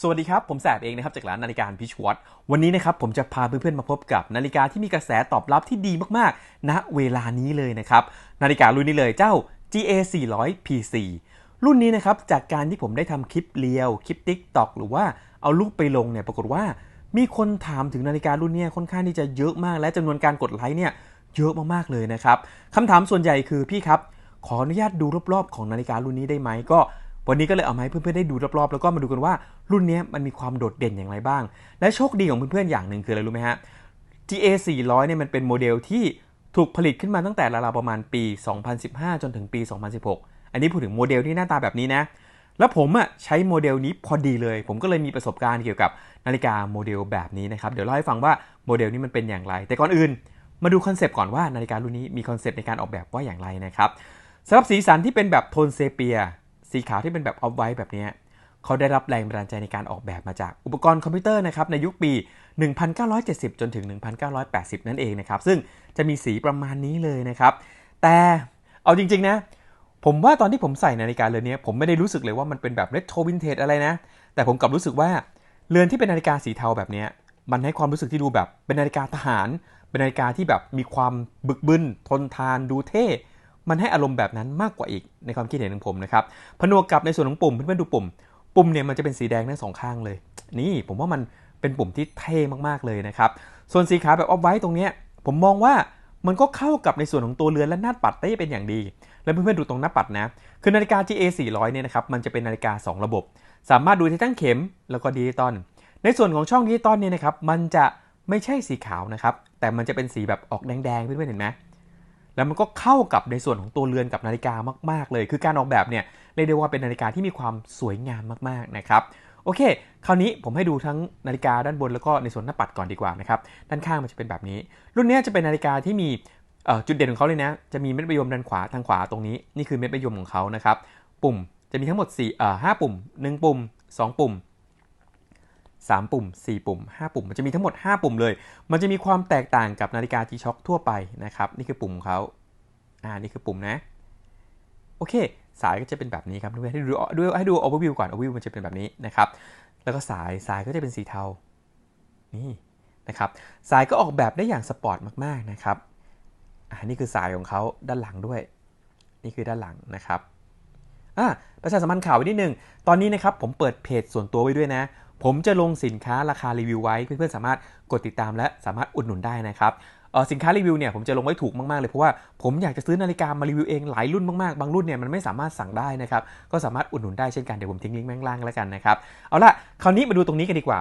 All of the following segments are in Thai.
สวัสดีครับ ผมแสบเองนะครับ จากร้านนาฬิกาพิชวัตวันนี้นะครับผมจะพาเพื่อนๆมาพบกับนาฬิกาที่มีกระแสตอบรับที่ดีมากๆ ณเวลานี้เลยนะครับ นาฬิการุ่นนี้เลยเจ้า GA 400 PC รุ่นนี้นะครับจากการที่ผมได้ทำคลิปเลียว คลิป TikTok หรือว่าเอารูปไปลงเนี่ยปรากฏว่า มีคนถามถึงนาฬิการุ่นนี้ค่อนข้างที่จะเยอะมาก และจำนวนการกดไลค์เนี่ยเยอะมากๆเลยนะครับคำถามส่วนใหญ่คือพี่ครับขออนุญาตดูรอบๆของนาฬิการุ่นนี้ได้ไหมก็ วันนี้ก็เลยเอามาให้เพื่อนๆได้ดูรอบๆ แล้วก็มาดูกันว่า รุ่นนี้มันมีความโดดเด่นอย่างไรบ้าง และโชคดีของเพื่อนๆอย่างหนึ่งคืออะไรรู้ไหมฮะ GA 400เนี่ยมันเป็นโมเดลที่ถูกผลิตขึ้นมาตั้งแต่ราวๆประมาณปี 2015 จนถึงปี 2016 อันนี้พูดถึงโมเดลที่หน้าตาแบบนี้นะ แล้วผมอะใช้โมเดลนี้พอดีเลย ผมก็เลยมีประสบการณ์เกี่ยวกับนาฬิกาโมเดลแบบนี้นะครับ เดี๋ยวเล่าให้ฟังว่าโมเดลนี้มันเป็นอย่างไร แต่ก่อนอื่น มาดูคอนเซปต์ก่อนว่านาฬิการุ่นนี้มีคอนเซปต์ในการออกแบบว่าอย่างไรนะครับสำหรับสีสันที่เป็นแบบโทนเซเปีย สีขาวที่เป็นแบบออฟไวท์แบบนี้ เขาได้รับแรงบันดาลใจในการออกแบบมาจากอุปกรณ์คอมพิวเตอร์นะครับในยุคปี 1970 จนถึง 1980 นั่นเองนะครับ ซึ่งจะมีสีประมาณนี้เลยนะครับ แต่เอาจริง ๆ นะ ผมว่าตอนที่ผมใส่นาฬิกาเรือนนี้ผมไม่ได้รู้สึกเลยว่ามันเป็นแบบเรโทรวินเทจอะไรนะ แต่ผมกลับรู้สึกว่าเรือนที่เป็นนาฬิกาสีเทาแบบนี้มันให้ความรู้สึกที่ดูแบบเป็นนาฬิกาทหาร เป็นนาฬิกาที่แบบมีความบึกบึนทนทานดูเท่มันให้อารมณ์แบบนั้นมากกว่าอีกในความคิดเห็นของผมนะครับ ผนวกกับในส่วนของปุ่มเพื่อนๆดูปุ่ม ปุ่มเนี่ยมันจะเป็นสีแดงทั้งสองข้างเลย นี่ผมว่ามันเป็นปุ่มที่เท่มากๆเลยนะครับ ส่วนสีขาวแบบออฟไว้ตรงเนี้ยผมมองว่ามันก็เข้ากับในส่วนของตัวเรือนและหน้าปัดได้เป็นอย่างดี แล้วเพื่อนๆดูตรงหน้าปัดนะ คือนาฬิกา GA 400เนี่ยนะครับ มันจะเป็นนาฬิกา 2 ระบบ สามารถดูได้ทั้งเข็มแล้วก็ดิจิตอล ในส่วนของช่องดิจิตอลเนี่ยนะครับ มันจะไม่ใช่สีขาวนะครับ แต่มันจะเป็นสีแบบออกแดงๆ เพื่อนๆเห็นไหม แล้วมันก็เข้ากับในส่วนของตัวเรือนกับนาฬิกามาก ๆ เลย คือการออกแบบเนี่ยเรียกได้ว่าเป็นนาฬิกาที่มีความสวยงามมากๆนะครับโอเค คราวนี้ผมให้ดูทั้งนาฬิกาด้านบนแล้วก็ในส่วนหน้าปัดก่อนดีกว่านะครับ ด้านข้างมันจะเป็นแบบนี้ รุ่นนี้จะเป็นนาฬิกาที่มีจุดเด่นของเขาเลยนะ จะมีเม็ดประยมด้านขวาทางขวาตรงนี้ นี่คือเม็ดประยมของเขานะครับ ปุ่มจะมีทั้งหมด4เอ่อ5ปุ่ม 1 ปุ่ม 2 ปุ่ม 3 ปุ่ม 4 ปุ่ม 5 ปุ่ม มันจะมีทั้งหมด 5 ปุ่มเลย มันจะมีความแตกต่างกับนาฬิกา G-Shock ทั่วไปนะครับ นี่คือปุ่มเขาอ่า นี่คือปุ่มนะ โอเค สายก็จะเป็นแบบนี้ครับด้วยให้ดูด้วยให้ดู overview ก่อน overview มันจะเป็นแบบนี้นะครับ แล้วก็สาย สายก็จะเป็นสีเทา นี่นะครับ สายก็ออกแบบได้อย่างสปอร์ตมากๆนะครับอ่านี่คือสายของเขาด้านหลังด้วย นี่คือด้านหลังนะครับอ่าประชาสัมพันธ์ข่าวไว้นิดนึง ตอนนี้นะครับผมเปิดเพจส่วนตัวไว้ด้วยนะ ผมจะลงสินค้าราคารีวิวไว้เพื่อนๆสามารถกดติดตามและสามารถอุดหนุนได้นะครับสินค้ารีวิวเนี่ยผมจะลงไว้ถูกมากๆเลยเพราะว่าผมอยากจะซื้อนาฬิกามารีวิวเองหลายรุ่นมากๆ บางรุ่นเนี่ยมันไม่สามารถสั่งได้นะครับก็สามารถอุดหนุนได้เช่นกันเดี๋ยวผมทิ้งลิงก์แม่งล่างแล้วกันนะครับเอาล่ะคราวนี้มาดูตรงนี้กันดีกว่า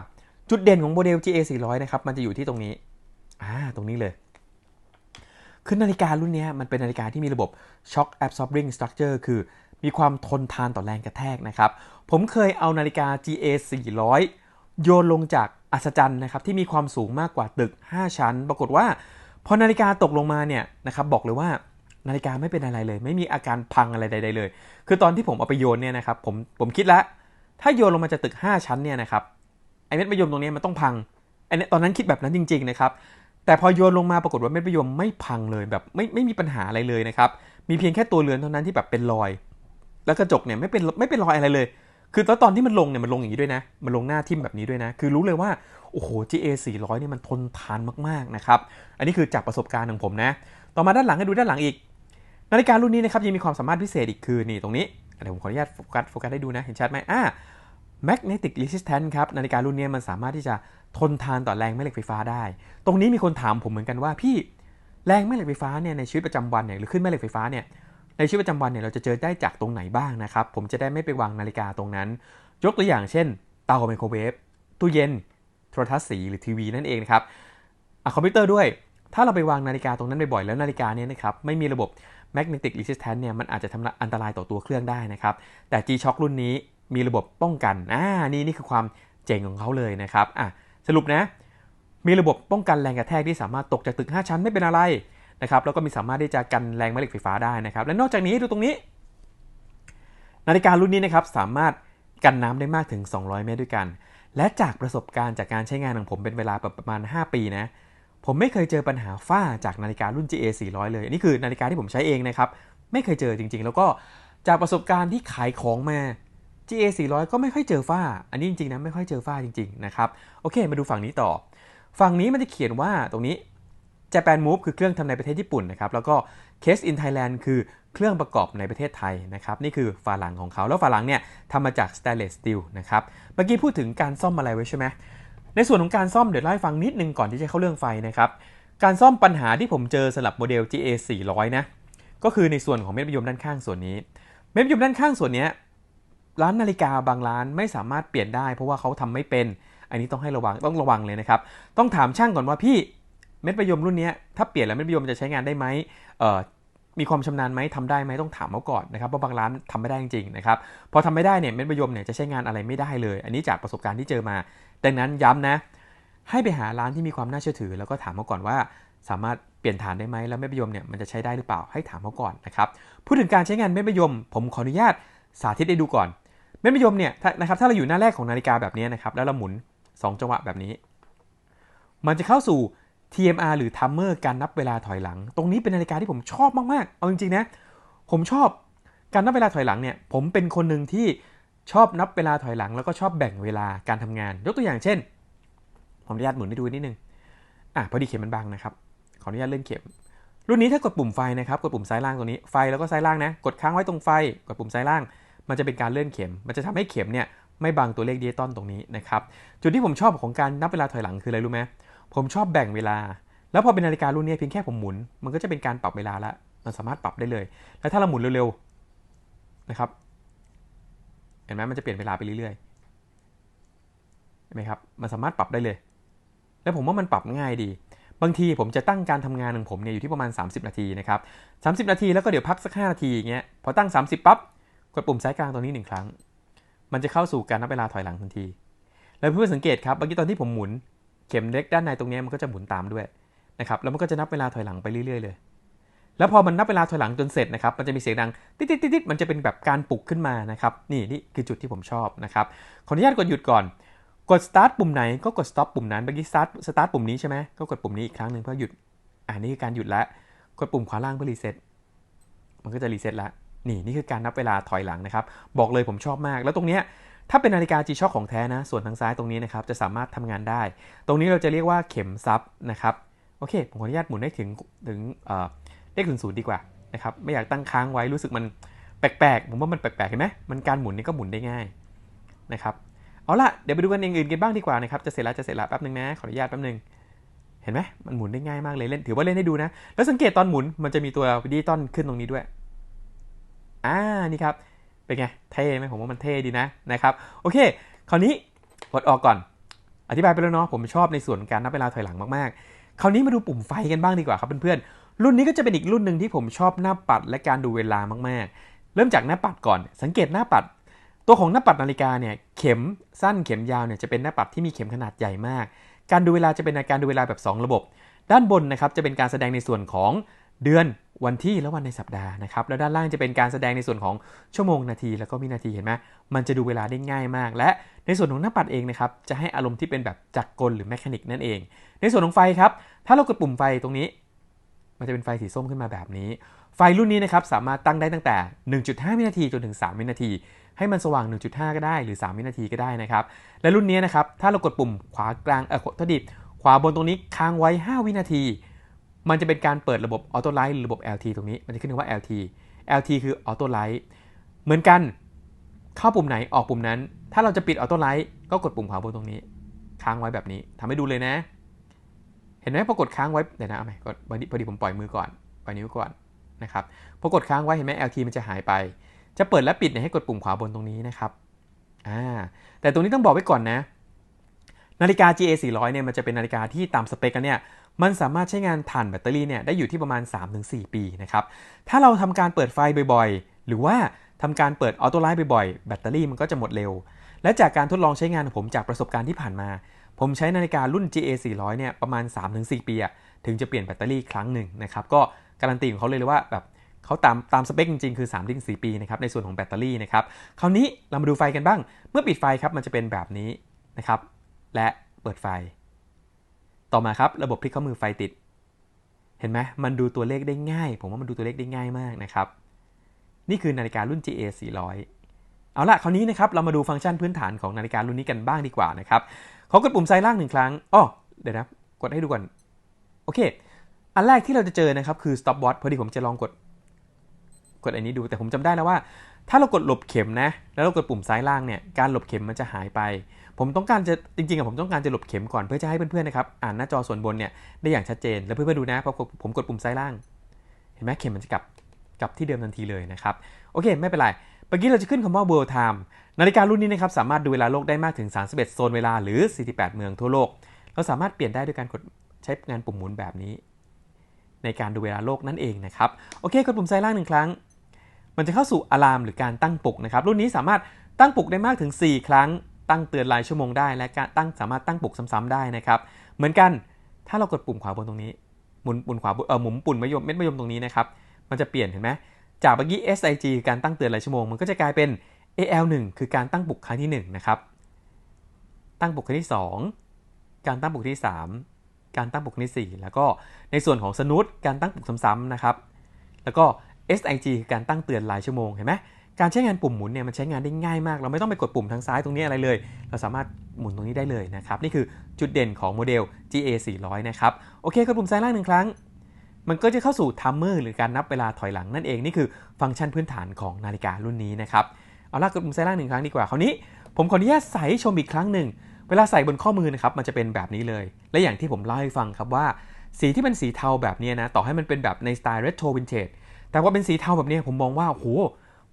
จุดเด่นของโมเดล GA 400นะครับมันจะอยู่ที่ตรงนี้อ่าตรงนี้เลยคือนาฬิการุ่นนี้มันเป็นนาฬิกาที่มีระบบ Shock Absorbing Structure คือ มีความทนทานต่อแรงกระแทกนะครับ ผมเคยเอานาฬิกา GA 400 โยนลงจากอัศจรรย์นะครับที่มีความสูงมากกว่าตึก 5 ชั้น ปรากฏว่าพอนาฬิกาตกลงมาเนี่ยนะครับบอกเลยว่านาฬิกาไม่เป็นอะไรเลย ไม่มีอาการพังอะไรใดๆเลย คือตอนที่ผมเอาไปโยนเนี่ยนะครับผมผมคิดแล้วถ้าโยนลงมาจากตึก 5 ชั้นเนี่ยนะครับไอ้เม็ดประยมตรงนี้มันต้องพังไอเนี้ยตอนนั้นคิดแบบนั้นจริงๆนะครับแต่พอโยนลงมาปรากฏว่าเม็ดประยมไม่พังเลยแบบไม่ไม่มีปัญหาอะไรเลยนะครับมีเพียงแค่ตัวเรือนเท่านั้นที่แบบเป็นรอย แล้วกระจกเนี่ยไม่เป็นไม่เป็นรอยอะไรเลย คือตอนที่มันลงเนี่ยมันลงอย่างนี้ด้วยนะ มันลงหน้าทิ่มแบบนี้ด้วยนะ คือรู้เลยว่า โอ้โห GA 400เนี่ยมันทนทานมากๆนะครับ อันนี้คือจากประสบการณ์ของผมนะ ต่อมาด้านหลังให้ดูด้านหลังอีก นาฬิการุ่นนี้นะครับยังมีความสามารถพิเศษอีกคือนี่ตรงนี้เดี๋ยวผมขออนุญาตโฟกัสโฟกัสให้ดูนะ เห็นชัดไหมอ่า magnetic resistance ครับ นาฬิการุ่นนี้มันสามารถที่จะทนทานต่อแรงแม่เหล็กไฟฟ้าได้ ตรงนี้มีคนถามผมเหมือนกันว่าพี่แรงแม่เหล็กไฟฟ้าเนี่ยในชีวิตประจำวันเนี่ยหรือขึ้นแม่เหล็กไฟฟ้าเนี่ย ในชีวิตประจำวันเนี่ยเราจะเจอได้จากตรงไหนบ้างนะครับ ผมจะได้ไม่ไปวางนาฬิกาตรงนั้น ยกตัวอย่างเช่น เตาไมโครเวฟตู้เย็น โทรทัศน์สีหรือทีวีนั่นเองนะครับอคอมพิวเตอร์ด้วย ถ้าเราไปวางนาฬิกาตรงนั้นบ่อยๆแล้วนาฬิกาเนี่ยนะครับไม่มีระบบ magnetic resistance เนี่ยมันอาจจะทำอันตรายต่อตัวเครื่องได้นะครับ แต่ G-Shock รุ่นนี้มีระบบป้องกันอ่านี่นี่คือความเจ๋งของเขาเลยนะครับอะสรุปนะ มีระบบป้องกันแรงกระแทกที่สามารถตกจากตึก 5 ชั้นไม่เป็นอะไร นะครับแล้วก็มีสามารถที่จะกันแรงแม่เหล็กไฟฟ้าได้นะครับ และนอกจากนี้ดูตรงนี้ นาฬิการุ่นนี้นะครับสามารถกันน้ำได้มากถึง 200 เมตรด้วยกัน และจากประสบการณ์จากการใช้งานของผมเป็นเวลาประมาณ 5 ปีนะผมไม่เคยเจอปัญหาฝ้าจากนาฬิการุ่น GA 400 เลยอันี่คือนาฬิกาที่ผมใช้เองนะครับไม่เคยเจอจริง ๆ แล้วก็จากประสบการณ์ที่ขายของมา GA 400 ก็ไม่ค่อยเจอฝ้า อันนี้จริงๆนะไม่ค่อยเจอฝ้าจริง ๆ นะครับ โอเค มาดูฝั่งนี้ต่อ ฝั่งนี้มันจะเขียนว่าตรงนี้ Japan Move คือเครื่องทำในประเทศญี่ปุ่นนะครับแล้วก็ Case in Thailand คือเครื่องประกอบในประเทศไทยนะครับนี่คือฝาหลังของเขาแล้วฝาหลังเนี่ยทำมาจาก stainless steel นะครับเมื่อกี้พูดถึงการซ่อมอะไรไว้ใช่ไหมในส่วนของการซ่อมเดี๋ยวเล่าให้ฟังนิดนึงก่อนที่จะเข้าเรื่องไฟนะครับการซ่อมปัญหาที่ผมเจอสำหรับโมเดล GA 400นะก็คือในส่วนของเม็ดมะยมด้านข้างส่วนนี้ เม็ดมะยมด้านข้างส่วนนี้ร้านนาฬิกาบางร้านไม่สามารถเปลี่ยนได้ เพราะว่าเขาทำไม่เป็น อันนี้ต้องให้ระวังต้องระวังเลยนะครับ ต้องถามช่างก่อนว่าพี่ เม็ดมะยมรุ่นนี้ถ้าเปลี่ยนแล้วเม็ดมะยมจะใช้งานได้ไหมมีความชำนาญไหมทำได้ไหมต้องถามเขาก่อนนะครับเพราะบางร้านทำไม่ได้จริงๆนะครับพอทำไม่ได้เนี่ยเม็ดมะยมเนี่ยจะใช้งานอะไรไม่ได้เลย อันนี้จากประสบการณ์ที่เจอมา ดังนั้นย้ำนะ ให้ไปหาร้านที่มีความน่าเชื่อถือ แล้วก็ถามเขาก่อนว่า สามารถเปลี่ยนฐานได้ไหมแล้วเม็ดมะยมเนี่ยมันจะใช้ได้หรือเปล่าให้ถามเขาก่อนนะครับพูดถึงการใช้งานเม็ดมะยม ผมขออนุญาตสาธิตให้ดูก่อน เม็ดมะยมเนี่ยถ้านะครับถ้าเราอยู่หน้าแรกของนาฬิกาแบบนี้นะครับแล้วเราหมุน 2 จังหวะแบบนี้ มันจะเข้าสู่ TMR หรือ Timer การนับเวลาถอยหลัง ตรงนี้เป็นนาฬิกาที่ผมชอบมากๆ เอาจริงๆนะ ผมชอบการนับเวลาถอยหลังเนี่ย ผมเป็นคนหนึ่งที่ชอบนับเวลาถอยหลัง แล้วก็ชอบแบ่งเวลาการทำงาน ยกตัวอย่างเช่น ผมอนุญาตหมุนให้ดูนิดนึง อะพอดีเข็มมันบังนะครับ ขออนุญาตเลื่อนเข็ม รุ่นนี้ถ้ากดปุ่มไฟนะครับ กดปุ่มซ้ายล่างตรงนี้ ไฟแล้วก็ซ้ายล่างนะ กดค้างไว้ตรงไฟ กดปุ่มซ้ายล่าง มันจะเป็นการเลื่อนเข็ม มันจะทำให้เข็มเนี่ยไม่บังตัวเลขดิจิตอลตรงนี้นะครับ จุดที่ผมชอบของการนับเวลาถอยหลังคืออะไรรู้ไหม ผมชอบแบ่งเวลา แล้วพอเป็นนาฬิการุ่นนี้เพียงแค่ผมหมุน มันก็จะเป็นการปรับเวลาแล้วมันสามารถปรับได้เลย แล้วถ้าเราหมุนเร็วๆนะครับ เห็นไหมมันจะเปลี่ยนเวลาไปเรื่อยๆเห็นไหมครับ มันสามารถปรับได้เลย แล้วผมว่ามันปรับง่ายดี บางทีผมจะตั้งการทำงานของผมเนี่ยอยู่ที่ประมาณ 30 นาทีนะครับ30 นาทีแล้วก็เดี๋ยวพักสัก 5 นาทีอย่างเงี้ย พอตั้ง 30ปั๊บ กดปุ่มซ้ายกลางตรงนี้หนึ่งครั้ง มันจะเข้าสู่การนับเวลาถอยหลังทันที แล้วเพื่อนสังเกตครับเมื่อกี้ตอนที่ผมหมุน เข็มเล็กด้านในตรงนี้มันก็จะหมุนตามด้วยนะครับแล้วมันก็จะนับเวลาถอยหลังไปเรื่อยๆเลย แล้วพอมันนับเวลาถอยหลังจนเสร็จนะครับมันจะมีเสียงดังติ๊ดติ๊ดติ๊ดมันจะเป็นแบบการปลุกขึ้นมานะครับนี่นี่คือจุดที่ผมชอบนะครับขออนุญาตกดหยุดก่อน กด start ปุ่มไหนก็กด stop ปุ่มนั้นเมื่อกี้ start start ปุ่มนี้ใช่ไหมก็กดปุ่มนี้อีกครั้งหนึ่งเพื่อหยุดอ่านี่คือการหยุดแล้วกดปุ่มขวาล่างเพื่อรีเซ็ตมันก็จะรีเซ็ตแล้วนี่นี่คือการนับเวลาถอยหลังนะครับ บอกเลยผมชอบมาก แล้วตรงเนี้ย ถ้าเป็นนาฬิกา G-Shock ของแท้นะ ส่วนทางซ้ายตรงนี้นะครับจะสามารถทำงานได้ ตรงนี้เราจะเรียกว่าเข็มซับนะครับโอเค ผมขออนุญาตหมุนให้ถึงถึงเลขถึงศูนย์ดีกว่านะครับไม่อยากตั้งค้างไว้รู้สึกมันแปลกๆ ผมว่ามันแปลกๆเห็นไหมมันการหมุนนี่ก็หมุนได้ง่ายนะครับเอาละเดี๋ยวไปดูกันอย่างอื่นกันบ้างดีกว่านะครับจะเสร็จแล้วจะเสร็จแล้วแป๊บนึงนะขออนุญาตแป๊บนึงเห็นไหมมันหมุนได้ง่ายมากเลยเล่นถือว่าเล่นให้ดูนะ แล้วสังเกตตอนหมุนมันจะมีตัวดิจิตอลขึ้นตรงนี้ด้วยอ่านี่ครับ เป็นไง เท่ไหมผมว่ามันเท่ดีนะนะครับโอเค คราวนี้กดออกก่อน อธิบายไปแล้วเนาะผมชอบในส่วนการนับเวลาถอยหลังมากๆ คราวนี้มาดูปุ่มไฟกันบ้างดีกว่าครับเพื่อนๆรุ่นนี้ก็จะเป็นอีกรุ่นหนึ่งที่ผมชอบหน้าปัดและการดูเวลามากๆ เริ่มจากหน้าปัดก่อน สังเกตหน้าปัด ตัวของหน้าปัดนาฬิกาเนี่ยเข็มสั้นเข็มยาวเนี่ยจะเป็นหน้าปัดที่มีเข็มขนาดใหญ่มาก การดูเวลาจะเป็นการดูเวลาแบบ 2 ระบบ ด้านบนนะครับจะเป็นการแสดงในส่วนของเดือน วันที่และวันในสัปดาห์นะครับแล้วด้านล่างจะเป็นการแสดงในส่วนของชั่วโมงนาทีแล้วก็วินาทีเห็นไหมมันจะดูเวลาได้ง่ายมาก และในส่วนของหน้าปัดเองนะครับจะให้อารมณ์ที่เป็นแบบจักรกลหรือแมชชีนิกนั่นเอง ในส่วนของไฟครับถ้าเรากดปุ่มไฟตรงนี้ มันจะเป็นไฟสีส้มขึ้นมาแบบนี้ ไฟรุ่นนี้นะครับสามารถตั้งได้ตั้งแต่ 1.5 วินาทีจนถึง 3 วินาที ให้มันสว่าง 1.5 ก็ได้หรือ 3 วินาทีก็ได้นะครับและรุ่นนี้นะครับถ้าเรากดปุ่มขวากลางเออโทษดีขวาบนตรงนี้ค้างไว้ 5 วินาที มันจะเป็นการเปิดระบบออโต้ไลท์หรือระบบ LT ตรงนี้ มันจะขึ้นว่า LT LT คือออโต้ไลท์เหมือนกันเข้าปุ่มไหนออกปุ่มนั้น ถ้าเราจะปิดออโต้ไลท์ก็กดปุ่มขวาบนตรงนี้ ค้างไว้แบบนี้ทำให้ดูเลยนะ เห็นไหมพอกดค้างไว้เดี๋ยวนะเอาใหม่กดพอดีพอดีผมปล่อยมือก่อนปล่อยนิ้วก่อนนะครับพอกดค้างไว้เห็นไหม LT มันจะหายไป จะเปิดและปิดเนี่ยให้กดปุ่มขวาบนตรงนี้นะครับอ่าแต่ตรงนี้ต้องบอกไว้ก่อนนะ นาฬิกา GA 400เนี่ยมันจะเป็นนาฬิกาที่ตามสเปคกันเนี่ย มันสามารถใช้งานถ่านแบตเตอรี่เนี่ยได้อยู่ที่ประมาณ 3-4 ปีนะครับถ้าเราทำการเปิดไฟบ่อยๆ หรือว่าทำการเปิดออโต้ไลท์บ่อยๆ แบตเตอรี่มันก็จะหมดเร็ว และจากการทดลองใช้งานของผมจากประสบการณ์ที่ผ่านมา ผมใช้นาฬิการุ่น GA 400เนี่ยประมาณ 3-4 ปีอะถึงจะเปลี่ยนแบตเตอรี่ครั้งหนึ่งนะครับก็การันตีของเขาเลยเลยว่าแบบเขาตามตามสเปคจริงๆ คือ 3-4 ปีนะครับในส่วนของแบตเตอรี่นะครับคราวนี้เรามาดูไฟกันบ้าง เมื่อปิดไฟครับมันจะเป็นแบบนี้นะครับและเปิดไฟ ต่อมาครับระบบพลิกข้อมือไฟติด เห็นไหมมันดูตัวเลขได้ง่าย ผมว่ามันดูตัวเลขได้ง่ายมากนะครับ นี่คือนาฬิการุ่น GA 400 เอาละคราวนี้นะครับเรามาดูฟังก์ชันพื้นฐานของนาฬิการุ่นนี้กันบ้างดีกว่านะครับเขากดปุ่มซ้ายล่างหนึ่งครั้งอ้อเดี๋ยวนะกดให้ดูก่อนโอเค อันแรกที่เราจะเจอนะครับคือ stop watch พอดีผมจะลองกด กดอันนี้ดูแต่ผมจำได้แล้วว่า ถ้าเรากดหลบเข็มนะ แล้วเรากดปุ่มซ้ายล่างเนี่ยการหลบเข็มมันจะหายไป ผมต้องการจะจริงๆอะผมต้องการจะหลบเข็มก่อนเพื่อจะให้เพื่อนๆนะครับอ่านหน้าจอส่วนบนเนี่ยได้อย่างชัดเจน แล้วเพื่อนๆดูนะพอผมกดปุ่มซ้ายล่าง เห็นไหมเข็มมันจะกลับกลับที่เดิมทันทีเลยนะครับโอเค ไม่เป็นไรเมื่อกี้เราจะขึ้นคำว่า world time นาฬิการุ่นนี้นะครับสามารถดูเวลาโลกได้มากถึง 31 โซนเวลาหรือ 48 เมืองทั่วโลก เราสามารถเปลี่ยนได้ด้วยการกดใช้งานปุ่มหมุนแบบนี้ ในการดูเวลาโลกนั่นเองนะครับโอเคกดปุ่มซ้ายล่างหนึ่งครั้ง มันจะเข้าสู่อะลามหรือการตั้งปลุกนะครับรุ่นนี้สามารถตั้งปลุกได้มากถึง 4 ครั้ง ตั้งเตือนรายชั่วโมงได้ และการตั้งสามารถตั้งปลุกซ้ำๆได้นะครับ เหมือนกันถ้าเรากดปุ่มขวาบนตรงนี้หมุนปุ่มขวาเออหมุนปุ่มมะยมเม็ดมะยมตรงนี้นะครับมันจะเปลี่ยนเห็นไหมจากเมื่อกี้ SIG การตั้งเตือนรายชั่วโมงมันก็จะกลายเป็น AL1 คือการตั้งปลุกครั้งที่1นะครับตั้งปลุกครั้งที่ 2 การตั้งปลุกที่ 3 การตั้งปลุกที่ 4 แล้วก็ในส่วนของสนุดการตั้งปลุกซ้ำๆนะครับแล้วก็ SIG คือการตั้งเตือนรายชั่วโมงเห็นไหม การใช้งานปุ่มหมุนเนี่ยมันใช้งานได้ง่ายมาก เราไม่ต้องไปกดปุ่มทางซ้ายตรงนี้อะไรเลย เราสามารถหมุนตรงนี้ได้เลยนะครับ นี่คือจุดเด่นของโมเดล GA 400นะครับ โอเคกดปุ่มซ้ายล่างหนึ่งครั้ง มันก็จะเข้าสู่ทัมเมอร์หรือการนับเวลาถอยหลังนั่นเอง นี่คือฟังก์ชันพื้นฐานของนาฬิการุ่นนี้นะครับ เอาล่ะกดปุ่มซ้ายล่างหนึ่งครั้งดีกว่า คราวนี้ผมขออนุญาตใส่ชมอีกครั้งหนึ่ง เวลาใส่บนข้อมือนะครับมันจะเป็นแบบนี้เลย และอย่างที่ผมเล่าให้ฟังครับว่า สีที่เป็นสีเทาแบบนี้นะ ต่อให้มันเป็นแบบในสไตล์เรโทรวินเทจแต่ว่าเป็นสีเทาแบบนี้ผมมองว่าโห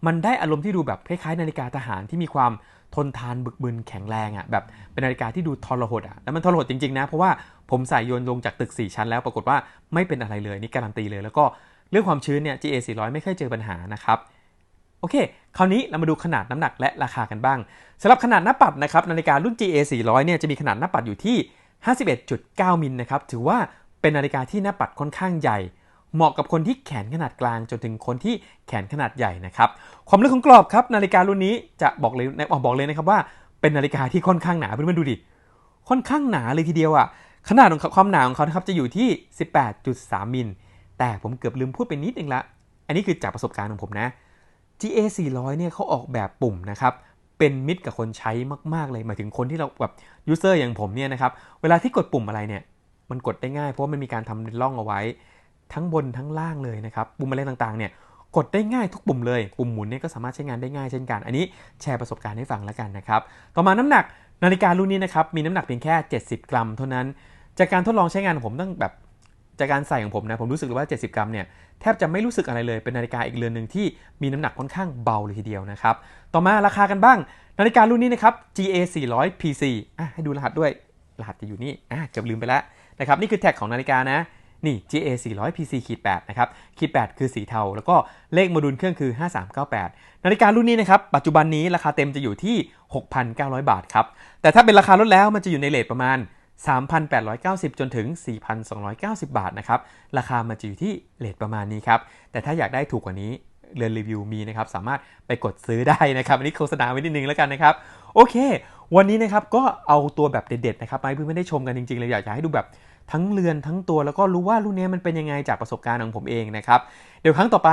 มันได้อารมณ์ที่ดูแบบคล้ายๆนาฬิกาทหารที่มีความทนทานบึกบึนแข็งแรงอะ่ะแบบเป็นนาฬิกาที่ดูทรหดอะ่ะแล้วมันทรหดจริงๆนะ เพราะว่าผมใส่โยนลงจากตึก 4 ชั้นแล้วปรากฏว่าไม่เป็นอะไรเลยนี่การันตีเลย แล้วก็เรื่องความชื้นเนี่ย GA 400 ไม่เคยเจอปัญหานะครับโอเค คราวนี้เรามาดูขนาดน้ำหนักและราคากันบ้างสำหรับขนาดหน้าปัดนะครับนาฬิการุ่น GA 400 เนี่ยจะมีขนาดหน้าปัดอยู่ที่ 51.9 มิลนะครับถือว่าเป็นนาฬิกาที่หน้าปัดค่อนข้างใหญ่ เหมาะกับคนที่แขนขนาดกลางจนถึงคนที่แขนขนาดใหญ่นะครับ ความลึกของกรอบครับนาฬิการุ่นนี้จะบอกเลยบอกเลยนะครับว่าเป็นนาฬิกาที่ค่อนข้างหนาเพื่อนๆดูดิค่อนข้างหนาเลยทีเดียวอะขนาดของความหนาของเขานะครับจะอยู่ที่ 18.3 มิล แต่ผมเกือบลืมพูดไปนิดนึงละ อันนี้คือจากประสบการณ์ของผมนะ GA 400เนี่ยเขาออกแบบปุ่มนะครับ เป็นมิตรกับคนใช้มาก ๆ เลยหมายถึงคนที่เราแบบยูเซอร์อย่างผมเนี่ยนะครับ เวลาที่กดปุ่มอะไรเนี่ย มันกดได้ง่ายเพราะว่ามันมีการทำร่องเอาไว้ ทั้งบนทั้งล่างเลยนะครับ ปุ่มอะไรต่างๆเนี่ยกดได้ง่ายทุกปุ่มเลย ปุ่มหมุนเนี่ยก็สามารถใช้งานได้ง่ายเช่นกัน อันนี้แชร์ประสบการณ์ให้ฟังแล้วกันนะครับ ต่อมาน้ำหนักนาฬิการุ่นนี้นะครับ มีน้ำหนักเพียงแค่ 70 กรัม เท่านั้น จากการทดลองใช้งานของผมตั้งแบบจากการใส่ของผมนะ ผมรู้สึกเลยว่า 70 กรัมเนี่ยแทบจะไม่รู้สึกอะไรเลย เป็นนาฬิกาอีกเรือนหนึ่งที่มีน้ำหนักค่อนข้างเบาเลยทีเดียวนะครับ ต่อมาราคากันบ้าง นาฬิการุ่นนี้นะครับ GA 400 PC อะให้ดูรหัสด้วย รหัสจะอยู่นี่ อะเกือบลืมไปแล้วนะครับ นี่คือแท็กของนาฬิกานะ นี่ GA 400 PC ขีด8นะครับขีด8คือสีเทา แล้วก็เลขโมดูลเครื่องคือ 5398 นาฬิการุ่นนี้นะครับ ปัจจุบันนี้ราคาเต็มจะอยู่ที่ 6,900 บาทครับ แต่ถ้าเป็นราคาลดแล้วมันจะอยู่ในเลทประมาณ 3,890 จนถึง 4,290 บาทนะครับ ราคามันจะอยู่ที่เลทประมาณนี้ครับ แต่ถ้าอยากได้ถูกกว่านี้เรือนรีวิวมีนะครับ สามารถไปกดซื้อได้นะครับ อันนี้โฆษณาไว้นิดนึงแล้วกันนะครับ โอเค วันนี้นะครับก็เอาตัวแบบเด็ดๆนะครับมาให้เพื่อนๆได้ชมกันจริงๆเลยอยากจะให้ดูแบบ ทั้งเรือนทั้งตัวแล้วก็รู้ว่ารุ่นนี้มันเป็นยังไงจากประสบการณ์ของผมเองนะครับเดี๋ยวครั้งต่อไป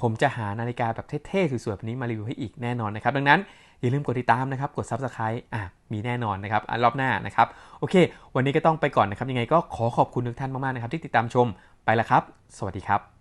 ผมจะหานาฬิกาแบบเท่ๆสวยๆแบบนี้มารีวิวให้อีกแน่นอนนะครับ ดังนั้นอย่าลืมกดติดตามนะครับ กด Subscribe อะมีแน่นอนนะครับอันรอบหน้านะครับ โอเค วันนี้ก็ต้องไปก่อนนะครับ ยังไงก็ขอขอบคุณทุกท่านมากๆนะครับ ที่ติดตามชมไปแล้วครับ สวัสดีครับ